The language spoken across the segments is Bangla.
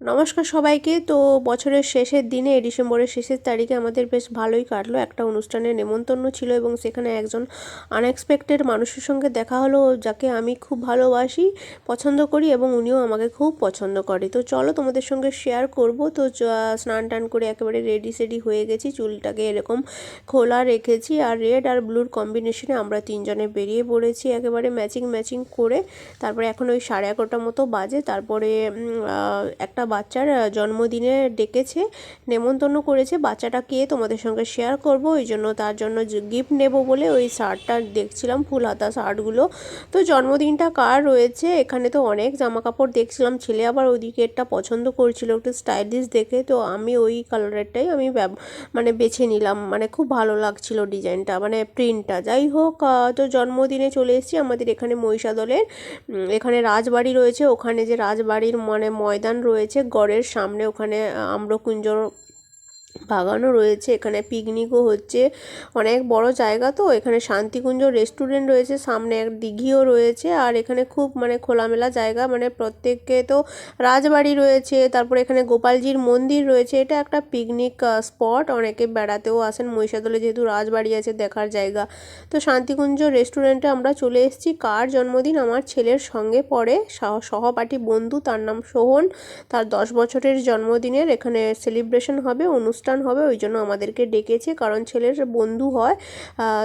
নমস্কার সবাইকে। তো বছরের শেষের দিনে, ডিসেম্বরের শেষের তারিখে আমাদের বেশ ভালোই কাটলো। একটা অনুষ্ঠানের নেমন্তন্ন ছিল এবং সেখানে একজন আনএক্সপেক্টেড মানুষের সঙ্গে দেখা হলো, যাকে আমি খুব ভালোবাসি, পছন্দ করি এবং উনিও আমাকে খুব পছন্দ করে। তো চলো তোমাদের সঙ্গে শেয়ার করব। তো স্নান টান করে একেবারে রেডি সেডি হয়ে গেছি, চুলটাকে এরকম খোলা রেখেছি আর রেড আর ব্লুর কম্বিনেশনে আমরা তিনজনে বেরিয়ে পড়েছি একেবারে ম্যাচিং ম্যাচিং করে। তারপরে এখন ওই সাড়ে এগারোটা মতো বাজে। তারপরে একটা বাচ্চার জন্মদিনে ডেকেছে, নেমন্তন্ন করেছে। বাচ্চাটা কে তোমাদের সঙ্গে শেয়ার করব, ওই জন্য তার জন্য গিফট নেব বলে ওই শার্টটা দেখছিলাম, ফুল হাতা শার্টগুলো। তো জন্মদিনটা কার রয়েছে? এখানে তো অনেক জামা কাপড় দেখছিলাম, ছেলে আবার ওইদিকে একটা পছন্দ করছিল, একটু স্টাইলিশ দেখে। তো আমি ওই কালারেরটাই আমি মানে বেছে নিলাম মানে খুব ভালো লাগছিল ডিজাইনটা মানে প্রিন্টটা যাই হোক তো জন্মদিনে চলে এসেছি, আমাদের এখানে মহিষাদলের এখানে রাজবাড়ি রয়েছে, ওখানে যে রাজবাড়ির মানে ময়দান রয়েছে গড়ের সামনে ওখানে আম্রকুঞ্জ বাগানও রয়েছে, এখানে পিকনিকও হচ্ছে। অনেক বড় জায়গা তো, এখানে শান্তিকুঞ্জ রেস্টুরেন্ট রয়েছে, সামনে এক দিঘিও রয়েছে আর এখানে খুব মানে খোলামেলা জায়গা মানে প্রত্যেককে তো রাজবাড়ি রয়েছে, তারপরে এখানে গোপালজির মন্দির রয়েছে, এটা একটা পিকনিক স্পট অনেকে বেড়াতেও আসেন, মহিষাদলে যেহেতু রাজবাড়ি আছে দেখার জায়গা। তো শান্তিকুঞ্জ রেস্টুরেন্টে আমরা চলে এসেছি, কার জন্মদিন আমার ছেলের সঙ্গে পড়ে, সহ- সহপাঠী বন্ধু, তার নাম সোহন, তার দশ বছরের জন্মদিনের এখানে সেলিব্রেশন হবে, অনুষ্ঠান হবে, ওই জন্য আমাদেরকে ডেকেছে, কারণ ছেলের বন্ধু হয়।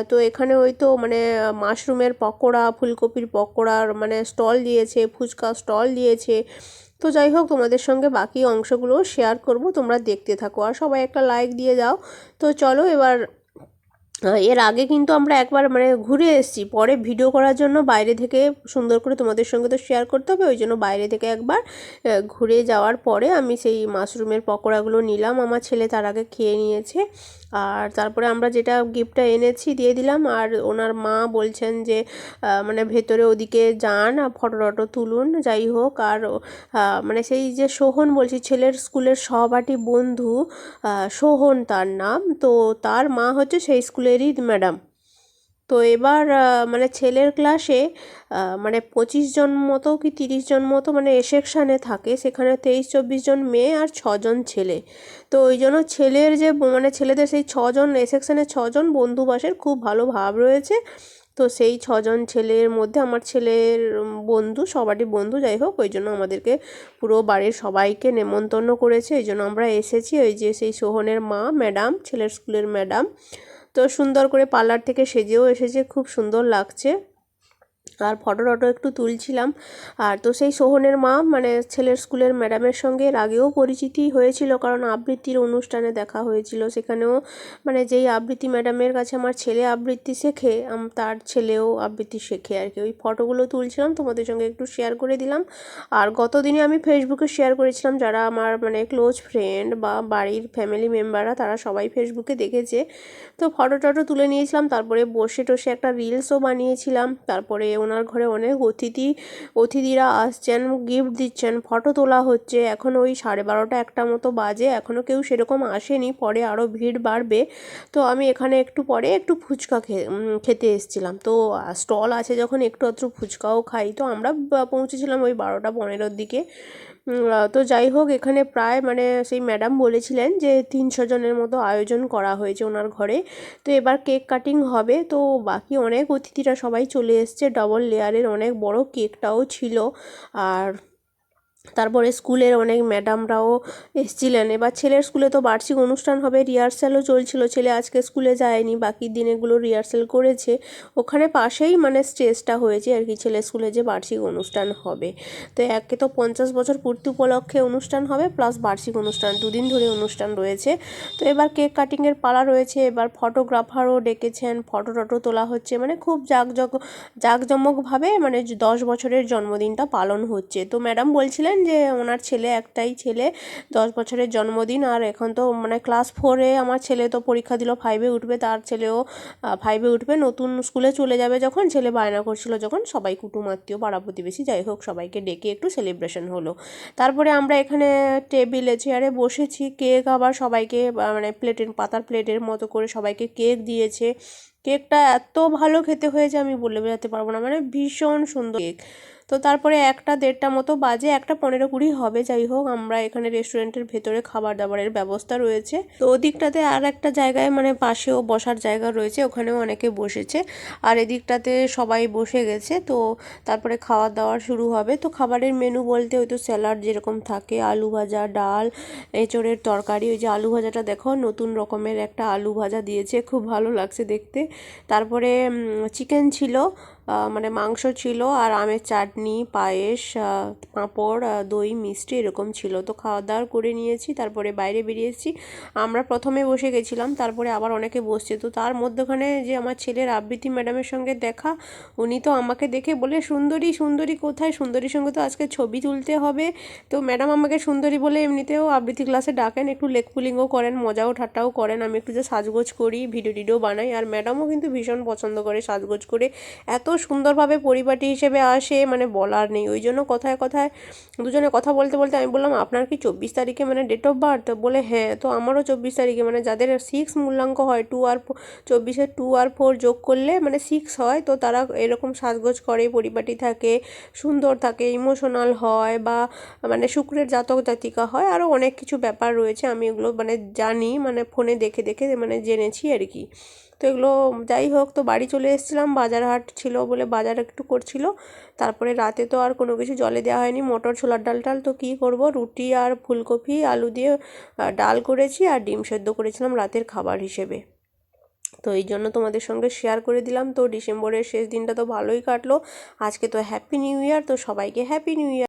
তো এখানে ওই তো মানে মাশরুমের পকোড়া, ফুলকপির পকোড়ার মানে স্টল দিয়েছে, ফুচকা স্টল দিয়েছে। তো যাই হোক, তোমাদের সঙ্গে বাকি অংশগুলো শেয়ার করব, তোমরা দেখতে থাকো। আর সবাই একটা লাইক দিয়ে যাও। তো চলো এবার এর আগে কিন্তু আমরা একবার মানে ঘুরে এসেছি। পরে ভিডিও করার জন্য বাইরে থেকে সুন্দর করে তোমাদের সঙ্গে তো শেয়ার করতে হবে, ওই জন্য বাইরে থেকে একবার ঘুরে যাওয়ার পরে আমি সেই মাশরুমের পকোড়াগুলো নিলাম। আমার ছেলে তার আগে খেয়ে নিয়েছে। আর তারপরে আমরা যেটা গিফটটা এনেছি দিয়ে দিলাম। আর ওনার মা বলছেন যে মানে ভেতরে ওদিকে যান ফটো টটো তুলুন, যাই হোক। আর মানে সেই যে সোহন বলছি, ছেলের স্কুলের সহপাঠী বন্ধু সোহন তার নাম। তো তার মা হচ্ছে সেই স্কুলেরই ম্যাডাম তো এবার মানে ছেলের ক্লাসে মানে পঁচিশ জন মতো কি তিরিশ জন মতো মানে এ সেকশানে থাকে। সেখানে তেইশ, চব্বিশ জন মেয়ে আর ছজন ছেলে। তো ওই জন্য ছেলের যে মানে ছেলেদের সেই ছজন এ সেকশানে ছজন বন্ধুবাসের খুব ভালো ভাব রয়েছে। তো সেই ছজন ছেলের মধ্যে আমার ছেলের বন্ধু, সবারই বন্ধু, যাই হোক, ওই জন্য আমাদেরকে পুরো বাড়ির সবাইকে নেমন্তন্ন করেছে। এই জন্য আমরা এসেছি, ওই যে সেই সোহনের মা ম্যাডাম ছেলের স্কুলের ম্যাডাম তো সুন্দর করে পার্লার থেকে সেজেও এসেছে খুব সুন্দর লাগছে। আর ফটো টটো একটু তুলছিলাম। আর তো সেই সোহনের মা মানে ছেলের স্কুলের ম্যাডামের সঙ্গে এর আগেও পরিচিতি হয়েছিল কারণ আবৃত্তির অনুষ্ঠানে দেখা হয়েছিল। সেখানেও মানে যেই আবৃত্তি ম্যাডামের কাছে আমার ছেলে আবৃত্তি শেখে তার ছেলেও আবৃত্তি শেখে আর কি। ওই ফটোগুলো তুলছিলাম, তোমাদের সঙ্গে একটু শেয়ার করে দিলাম। আর গত দিনে আমি ফেসবুকে শেয়ার করেছিলাম, যারা আমার মানে ক্লোজ ফ্রেন্ড বা বাড়ির ফ্যামিলি মেম্বাররা তারা সবাই ফেসবুকে দেখেছে। তো ফটো টটো তুলে নিয়েছিলাম, তারপরে বসে টসে একটা রিলসও বানিয়েছিলাম। তারপরে ওনার ঘরে অনেক অতিথি, অতিথিরা আসছেন গিফট দিচ্ছেন ফটো তোলা হচ্ছে। এখন ওই সাড়ে বারোটা একটা মতো বাজে এখনও কেউ সেরকম আসেনি, পরে আরও ভিড় বাড়বে। তো আমি এখানে একটু পরে একটু ফুচকা খেতে এসেছিলাম। তো স্টল আছে যখন, একটু আধটু ফুচকাও খাই। তো আমরা পৌঁছেছিলাম ওই বারোটা পনেরোর দিকে। তো যাই হোক, এখানে প্রায় মানে সেই ম্যাডাম বলেছিলেন যে তিনশো জনের মতো আয়োজন করা হয়েছে ওনার ঘরে। তো এবার কেক কাটিং হবে, তো বাকি অনেক অতিথিরা সবাই চলে এসছে। ডবল লেয়ারের অনেক বড় কেকটাও ছিল। আর তারপরে স্কুলের অনেক ম্যাডামরাও এসছিলেন। এবার ছেলের স্কুলে তো বার্ষিক অনুষ্ঠান হবে, রিহার্সালও চলছিল, ছেলে আজকে স্কুলে যায়নি, বাকি দিনেগুলো রিহার্সাল করেছে। ওখানে পাশেই মানে স্টেজটা হয়েছে আর কি, ছেলের স্কুলে যে বার্ষিক অনুষ্ঠান হবে। তো একে তো পঞ্চাশ বছর পূর্তি উপলক্ষে অনুষ্ঠান হবে, প্লাস বার্ষিক অনুষ্ঠান, দুদিন ধরে অনুষ্ঠান রয়েছে। তো এবার কেক কাটিংয়ের পালা রয়েছে, এবার ফটোগ্রাফারও ডেকেছেন ফটো টটো তোলা হচ্ছে মানে খুব জাঁকজক, জাঁকজমকভাবে মানে দশ বছরের জন্মদিনটা পালন হচ্ছে। তো ম্যাডাম বলছিলেন যে ওনার ছেলে একটাই ছেলে, দশ বছরের জন্মদিন, আর এখন তো মানে ক্লাস ফোরে আমার ছেলে তো পরীক্ষা দিল ফাইভে উঠবে, তার ছেলেও ফাইভে উঠবে, নতুন স্কুলে চলে যাবে যখন, ছেলে বায়না করছিল যখন, সবাই কুটুম আত্মীয়, পাড়া প্রতিবেশী, যাই হোক, সবাইকে ডেকে একটু সেলিব্রেশন হলো। তারপরে আমরা এখানে টেবিলে চেয়ারে বসেছি কেক আবার সবাইকে মানে প্লেটের পাতার প্লেটের মতো করে সবাইকে কেক দিয়েছে। কেকটা এত ভালো খেতে হয়েছে, আমি বলে বোঝাতে পারব না মানে ভীষণ সুন্দর কেক তো তারপরে একটা দেড়টা মতো বাজে, একটা পনেরো কুড়ি হবে, যাই হোক, আমরা এখানে রেস্টুরেন্টের ভেতরে খাবার দাবারের ব্যবস্থা রয়েছে। তো ওদিকটাতে আর একটা জায়গায় মানে পাশেও বসার জায়গা রয়েছে, ওখানেও অনেকে বসেছে। আর এদিকটাতে সবাই বসে গেছে, তো তারপরে খাওয়া দাওয়া শুরু হবে। তো খাবারের মেনু বলতে ওই তো স্যালাড যেরকম থাকে, আলু ভাজা, ডাল, এঁচড়ের তরকারি, ওই যে আলু ভাজাটা দেখো, নতুন রকমের একটা আলু ভাজা দিয়েছে, খুব ভালো লাগছে দেখতে। তারপরে চিকেন ছিল মানে মাংস ছিল আর আমের চাটনি, পায়েস পাঁপড় দই, মিষ্টি এরকম ছিল। তো খাওয়া দাওয়া করে নিয়েছি, তারপরে বাইরে বেরিয়েছি আমরা প্রথমে বসে গেছিলাম, তারপরে আবার অনেকে বসছে। তো তার মধ্যখানে যে আমার ছেলের আবৃত্তি ম্যাডামের সঙ্গে দেখা, উনি তো আমাকে দেখে বলে, সুন্দরী সুন্দরী কোথায়? সুন্দরীর সঙ্গে তো আজকে ছবি তুলতে হবে। তো ম্যাডাম আমাকে সুন্দরী বলে এমনিতেও আবৃত্তি ক্লাসে ডাকেন, একটু লেগ পুলিংও করেন, মজাও ঠাট্টাও করেন, আমি একটু যে সাজগোজ করি ভিডিও টিডিও বানাই। আর ম্যাডামও কিন্তু ভীষণ পছন্দ করে সাজগোজ করে। এত সুন্দরভাবে পরিপাটি হিসেবে আসে মানে বলার নেই। ওই জন্য কথায় কথায় দুজনে কথা বলতে বলতে আমি বললাম, আপনার কি চব্বিশ তারিখে মানে ডেট অফ বার্থ বলে হ্যাঁ তো আমারও চব্বিশ তারিখে মানে যাদের সিক্স মূল্যাঙ্ক হয় টু আর চব্বিশে টু আর ফোর যোগ করলে মানে সিক্স হয়, তো তারা এরকম সাজগোজ করে, পরিপাটি থাকে, সুন্দর থাকে ইমোশনাল হয় বা মানে শুক্রের জাতক জাতিকা হয়। আরও অনেক কিছু ব্যাপার রয়েছে, আমি এগুলো মানে জানি মানে ফোনে দেখে দেখে মানে জেনেছি আর কি। তো এগুলো যাই হোক, তো বাড়ি চলে এসেছিলাম বাজার হাট ছিল বলে বাজার একটু করছিল। তারপরে রাতে তো আর কোনো কিছু জলে দেওয়া হয়নি। মটর, ছোলার ডাল টাল তো কী করব? রুটি আর ফুলকপি, আলু দিয়ে ডাল করেছি আর ডিম সেদ্ধ করেছিলাম রাতের খাবার হিসেবে। তো এই জন্য তোমাদের সঙ্গে শেয়ার করে দিলাম। তো ডিসেম্বরের শেষ দিনটা তো ভালোই কাটলো। আজকে তো হ্যাপি নিউ ইয়ার তো সবাইকে হ্যাপি নিউ ইয়ার